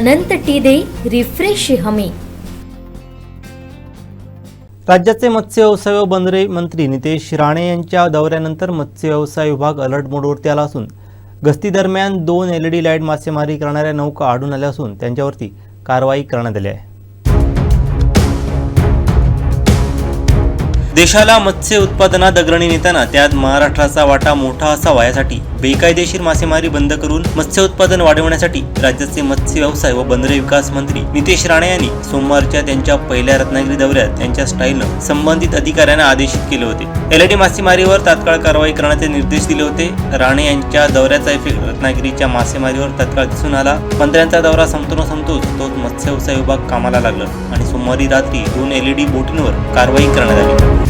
अनंत टीदे refresh हमी. राज्याचे मत्स्य व्यवसाय व बंदरे मंत्री नितेश राणे यांच्या दौऱ्यानंतर मत्स्य व्यवसाय विभाग अलर्ट मोडवरती आला असून गस्तीदरम्यान दोन एल ई डी लाइट मासेमारी करणाऱ्या नौका आढळून आल्या असून त्यांच्यावरती कारवाई करण्यात आली आहे. देशाला मत्स्य उत्पादनात अग्रणी नेताना त्यात महाराष्ट्राचा वाटा मोठा असावा यासाठी बेकायदेशीर मासेमारी बंद करून मत्स्य उत्पादन वाढवण्यासाठी राज्याचे मत्स्य व्यवसाय व बंदरे विकास मंत्री नितेश राणे यांनी सोमवारच्या त्यांच्या पहिल्या रत्नागिरी दौऱ्यात त्यांच्या स्टाईलनं संबंधित अधिकाऱ्यांना आदेशित केले होते. एलईडी मासेमारीवर तात्काळ कारवाई करण्याचे निर्देश दिले होते. राणे यांच्या दौऱ्याचा इफेक्ट रत्नागिरीच्या मासेमारीवर तात्काळ दिसून आला. मंत्र्यांचा दौरा संपतो न संपतोच तोच मत्स्य व्यवसाय विभाग कामाला लागला आणि सोमवारी रात्री दोन एलईडी बोटींवर कारवाई करण्यात आली.